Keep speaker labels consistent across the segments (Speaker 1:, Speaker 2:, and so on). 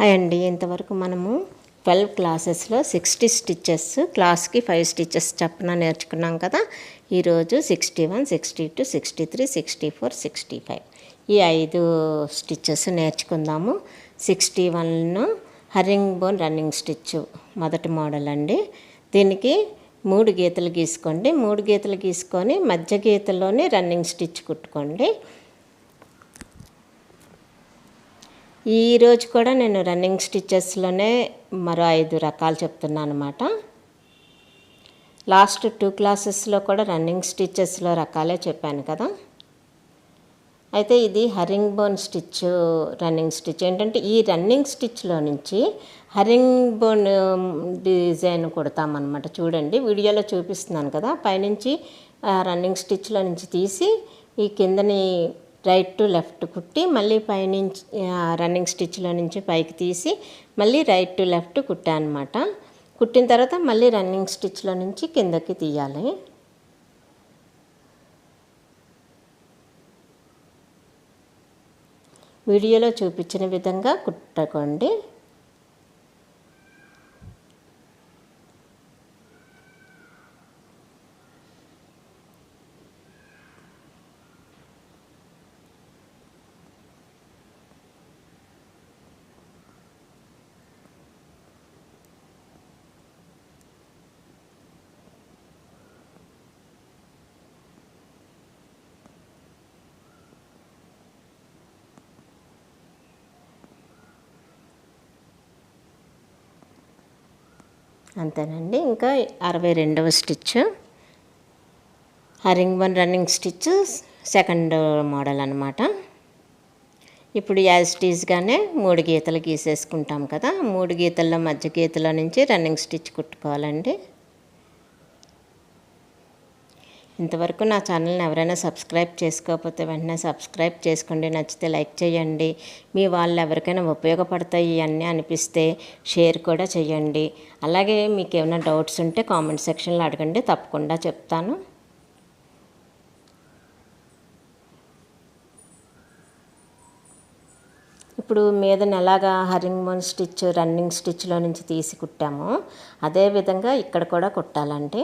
Speaker 1: Hi అండి. ఇంతవరకు మనము ట్వెల్వ్ క్లాసెస్లో సిక్స్టీ స్టిచ్చెస్ క్లాస్కి ఫైవ్ స్టిచ్చెస్ చప్పున నేర్చుకున్నాం కదా? ఈరోజు sixty one sixty two sixty three sixty four sixty five. ఈ ఐదు స్టిచ్చెస్ నేర్చుకుందాము. Sixty one herringbone running stitch మొదటి మోడల్ అండి. దీనికి మూడు గీతలు గీసుకోండి. మూడు గీతలు గీసుకొని మధ్య గీతలోనే రన్నింగ్ స్టిచ్ కుట్టుకోండి. ఈరోజు కూడా నేను రన్నింగ్ స్టిచ్చెస్లోనే మరో ఐదు రకాలు చెప్తున్నాను అనమాట లాస్ట్ టూ క్లాసెస్లో కూడా రన్నింగ్ స్టిచ్చెస్లో రకాలే చెప్పాను కదా. అయితే ఇది హరింగ్ బోన్ స్టిచ్ రన్నింగ్ స్టిచ్. ఏంటంటే ఈ రన్నింగ్ స్టిచ్లో నుంచి హరింగ్ బోన్ డిజైన్ కుడతామన్నమాట. చూడండి వీడియోలో చూపిస్తున్నాను కదా. పైనుంచి రన్నింగ్ స్టిచ్లో నుంచి తీసి ఈ కిందని రైట్ టు లెఫ్ట్ కుట్టి మళ్ళీ పైనుంచి రన్నింగ్ స్టిచ్లో నుంచి పైకి తీసి మళ్ళీ రైట్ టు లెఫ్ట్ కుట్టా అనమాట కుట్టిన తర్వాత మళ్ళీ రన్నింగ్ స్టిచ్లో నుంచి కిందకి తీయాలి. వీడియోలో చూపించిన విధంగా కుట్టకండి. అంతేనండి. ఇంకా అరవై రెండవ stitch. Herringbone running stitch second model అనమాట ఇప్పుడు యాజ్ టీజ్గానే మూడు గీతలు గీసేసుకుంటాం కదా. మూడు గీతల్లో మధ్య గీతలో నుంచి రన్నింగ్ స్టిచ్ కుట్టుకోవాలండి. ఇంతవరకు నా ఛానల్ని ఎవరైనా సబ్స్క్రైబ్ చేసుకోకపోతే వెంటనే సబ్స్క్రైబ్ చేసుకోండి నచ్చితే లైక్ చేయండి. మీ వాళ్ళు ఎవరికైనా ఉపయోగపడతాయి అన్నీ అనిపిస్తే షేర్ కూడా చేయండి. అలాగే మీకు ఏమైనా డౌట్స్ ఉంటే కామెంట్ సెక్షన్లో అడగండి తప్పకుండా చెప్తాను. ఇప్పుడు మీదన ఎలాగా హరింగ్ మోన్ స్టిచ్ రన్నింగ్ స్టిచ్లో నుంచి తీసి కుట్టామో. అదే విధంగా ఇక్కడ కూడా కుట్టాలంటే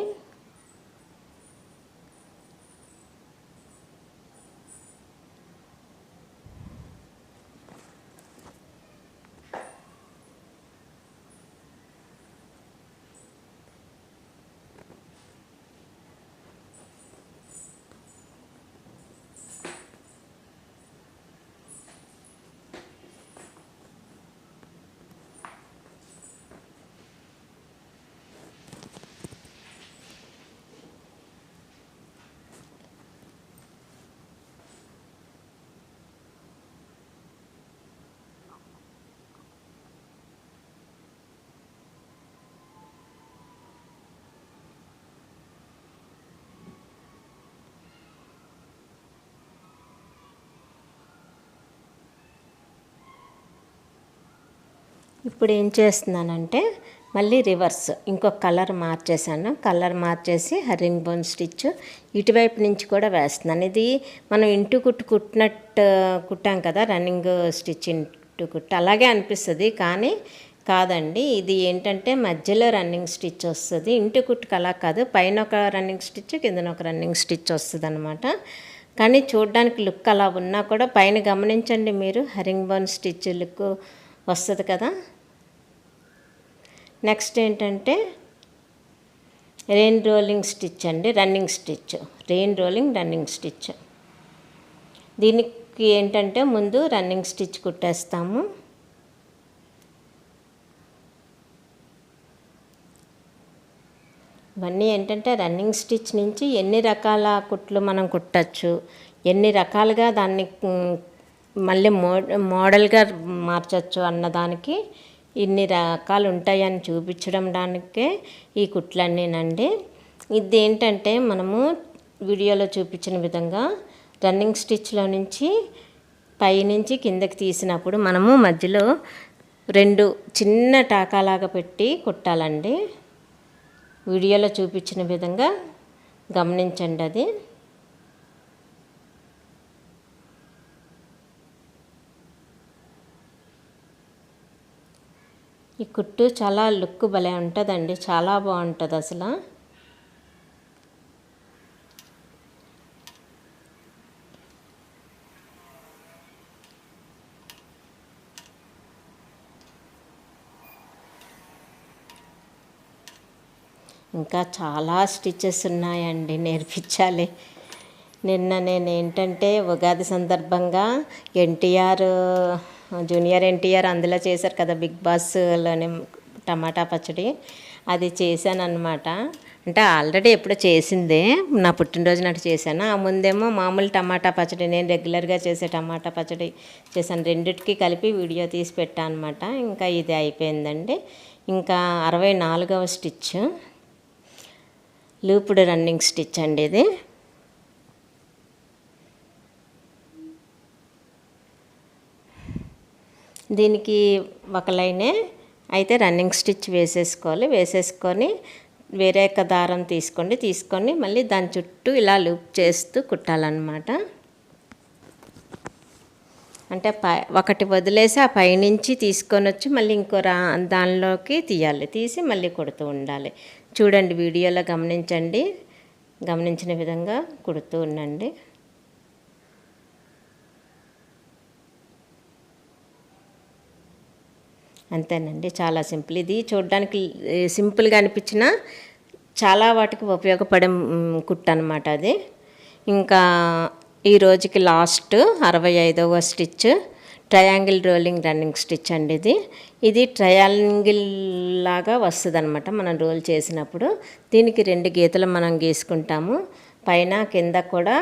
Speaker 1: ఇప్పుడు ఏం చేస్తున్నానంటే మళ్ళీ రివర్స్ ఇంకొక కలర్ మార్చేసాను కలర్ మార్చేసి హరింగ్ బోన్ స్టిచ్ ఇటువైపు నుంచి కూడా వేస్తున్నాను. ఇది మనం ఇంటి కుట్టు కుట్టినట్టు కుట్టాం కదా రన్నింగ్ స్టిచ్ ఇంటు కుట్టు. అలాగే అనిపిస్తుంది కానీ కాదండి. ఇది ఏంటంటే మధ్యలో రన్నింగ్ స్టిచ్ వస్తుంది. ఇంటి కుట్టుకు అలా కాదు పైన ఒక రన్నింగ్ స్టిచ్ కిందన ఒక రన్నింగ్ స్టిచ్ వస్తుంది అనమాట కానీ చూడడానికి లుక్ అలా ఉన్నా కూడా పైన గమనించండి మీరు హరింగ్ బోన్ స్టిచ్ లుక్ వస్తుంది కదా. నెక్స్ట్ ఏంటంటే రెయిన్ రోలింగ్ స్టిచ్ అండి running stitch. Rain rolling running stitch. దీనికి ఏంటంటే ముందు రన్నింగ్ స్టిచ్ కుట్టేస్తాము. ఇవన్నీ ఏంటంటే రన్నింగ్ స్టిచ్ నుంచి ఎన్ని రకాల కుట్లు మనం కుట్టచ్చు ఎన్ని రకాలుగా దాన్ని మళ్ళీ మో మోడల్గా మార్చచ్చు అన్నదానికి ఇన్ని రకాలు ఉంటాయని చూపించడం దానికే ఈ కుట్లన్నీనండి ఇది ఏంటంటే మనము వీడియోలో చూపించిన విధంగా రన్నింగ్ స్టిచ్లో నుంచి పైనుంచి కిందకి తీసినప్పుడు మనము మధ్యలో రెండు చిన్న టాకాలాగా పెట్టి కుట్టాలండి. వీడియోలో చూపించిన విధంగా గమనించండి అది ఈ కుట్టు చాలా లుక్ భలే ఉంటుందండి. చాలా బాగుంటుంది అసలు. ఇంకా చాలా స్టిచెస్ ఉన్నాయండి నేర్పించాలి. నిన్న నేను ఏంటంటే ఉగాది సందర్భంగా ఎన్టీఆర్ జూనియర్ ఎన్టీఆర్ అందులో చేశారు కదా బిగ్ బాస్లోనే టమాటా పచ్చడి. అది చేశాను అనమాట అంటే ఆల్రెడీ ఎప్పుడో చేసిందే. నా పుట్టినరోజు నాటి చేశాను. ఆ ముందేమో మామూలు టమాటా పచ్చడి నేను రెగ్యులర్గా చేసే టమాటా పచ్చడి చేశాను. రెండిటికి కలిపి వీడియో తీసి పెట్టాను అనమాట ఇంకా ఇది అయిపోయిందండి. ఇంకా అరవై నాలుగవ స్టిచ్. లూపుడ్ రన్నింగ్ స్టిచ్ అండి ఇది. దీనికి ఒక లైనే అయితే రన్నింగ్ స్టిచ్ వేసేసుకోవాలి. వేసేసుకొని వేరే ఒక దారం తీసుకోండి. తీసుకొని మళ్ళీ దాని చుట్టూ ఇలా లూప్ చేస్తూ కుట్టాలన్నమాట. అంటే పై ఒకటి వదిలేసి ఆ పైనుంచి తీసుకొని వచ్చి మళ్ళీ ఇంకో రా దానిలోకి తీయాలి. తీసి మళ్ళీ కుడుతూ ఉండాలి. చూడండి వీడియోలో గమనించండి. గమనించిన విధంగా కుడుతూ ఉండండి. అంతేనండి. చాలా సింపుల్. ఇది చూడడానికి సింపుల్గా అనిపించిన చాలా వాటికి ఉపయోగపడే కుట్టు అనమాట అది. ఇంకా ఈ రోజుకి లాస్ట్ అరవై ఐదవ stitch triangle rolling running stitch అండి ఇది. ఇది ట్రయాంగిల్ లాగా వస్తుంది అనమాట మనం రోల్ చేసినప్పుడు. దీనికి రెండు గీతలు మనం గీసుకుంటాము. పైన కింద కూడా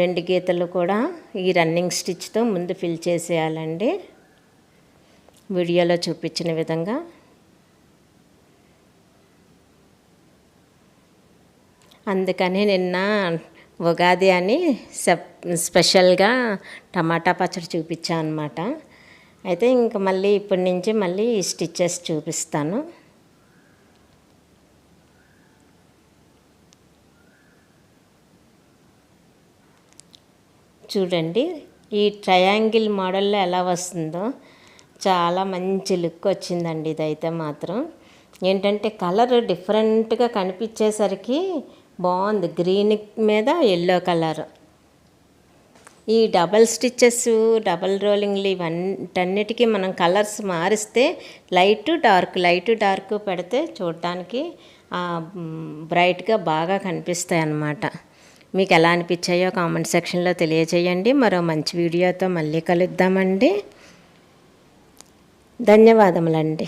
Speaker 1: రెండు గీతలు కూడా ఈ రన్నింగ్ స్టిచ్తో ముందు ఫిల్ చేసేయాలండి. వీడియోలో చూపించిన విధంగా. అందుకని నిన్న ఉగాది అని స్పెషల్గా టమాటా పచ్చడి చూపించాను అనమాట అయితే ఇంక మళ్ళీ ఇప్పటి నుంచి మళ్ళీ స్టిచ్చెస్ చూపిస్తాను. చూడండి ఈ ట్రయాంగిల్ మోడల్లో ఎలా వస్తుందో. చాలా మంచి లుక్ వచ్చిందండి ఇదైతే మాత్రం. ఏంటంటే కలర్ డిఫరెంట్గా కనిపించేసరికి బాగుంది. గ్రీన్ మీద ఎల్లో కలర్. ఈ డబల్ స్టిచ్చెస్ డబల్ రోలింగ్లు ఇవన్నిటికీ మనం కలర్స్ మారిస్తే లైట్ డార్క్ లైట్ డార్క్ పెడితే చూడటానికి బ్రైట్గా బాగా కనిపిస్తాయి అన్నమాట. మీకు ఎలా అనిపించాయో కామెంట్ సెక్షన్లో తెలియజేయండి. మరో మంచి వీడియోతో మళ్ళీ కలుద్దామండి. ధన్యవాదములండి.